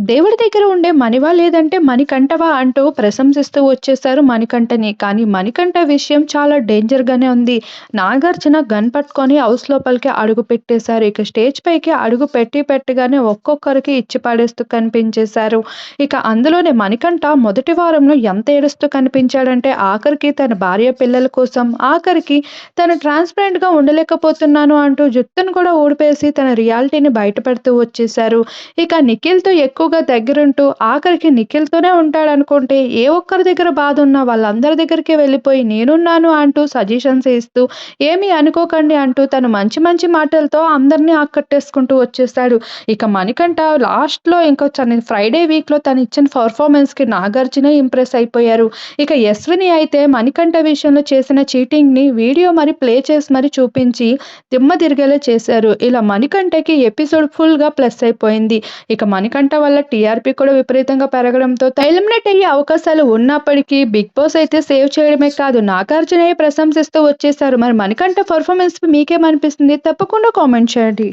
దేవుడి దగ్గర ఉండే మనివా లేదంటే మణికంఠవా అంటూ ప్రశంసిస్తూ వచ్చేసారు మణికంఠని. కానీ మణికంఠ విషయం చాలా డేంజర్‌గానే ఉంది. నాగార్జున గన్ పట్టుకొని హౌస్ లోపలికి అడుగు పెట్టేశారు. ఇక స్టేజ్ పైకి అడుగు పెట్టి పెట్టగానే ఒక్కొక్కరికి ఇచ్చి పడేస్తూ కనిపించేశారు. ఇక అందులోనే మణికంఠ మొదటి వారంలో ఎంత ఏడుస్తూ కనిపించాడంటే ఆఖరికి తన భార్య పిల్లల కోసం, ఆఖరికి తను ట్రాన్స్‌పరెంట్‌గా ఉండలేకపోతున్నాను అంటూ జుత్తును కూడా ఊడిపేసి తన రియాలిటీని బయటపెడుతూ వచ్చేశారు. ఇక నిఖిల్‌తో ఎక్కువ ఎక్కువగా దగ్గరుంటూ ఆఖరికి నిఖిల్‌తోనే ఉంటాడనుకుంటే ఏ ఒక్కరి దగ్గర బాధ ఉన్నా వాళ్ళందరి దగ్గరికి వెళ్ళిపోయి నేనున్నాను అంటూ సజెషన్స్ ఇస్తూ ఏమీ అనుకోకండి అంటూ తను మంచి మంచి మాటలతో అందరిని ఆకట్టేసుకుంటూ వచ్చేస్తాడు ఇక మణికంఠ లాస్ట్‌లో ఇంకో తన ఫ్రైడే వీక్‌లో తను ఇచ్చిన పర్ఫార్మెన్స్‌కి నాగార్జున ఇంప్రెస్ అయిపోయారు. ఇక యశ్విని అయితే మణికంఠ విషయంలో చేసిన చీటింగ్‌ని వీడియో మరి ప్లే చేసి మరి చూపించి దిమ్మ తిరిగేలా చేశారు. ఇలా మణికంఠకి ఎపిసోడ్ ఫుల్‌గా ప్లస్ అయిపోయింది. ఇక మణికంఠ వల్ల టీఆర్పీ కూడా విపరీతంగా పెరగడంతో ఎలిమినేట్ అయ్యే అవకాశాలు ఉన్నప్పటికీ బిగ్ బాస్ అయితే సేవ్ చేయడమే కాదు నాగార్జునయ్య ప్రశంసిస్తూ వచ్చేసారు. మరి మణికంఠ పర్ఫార్మెన్స్ మీకేమనిపిస్తుంది? తప్పకుండా కామెంట్ చేయండి.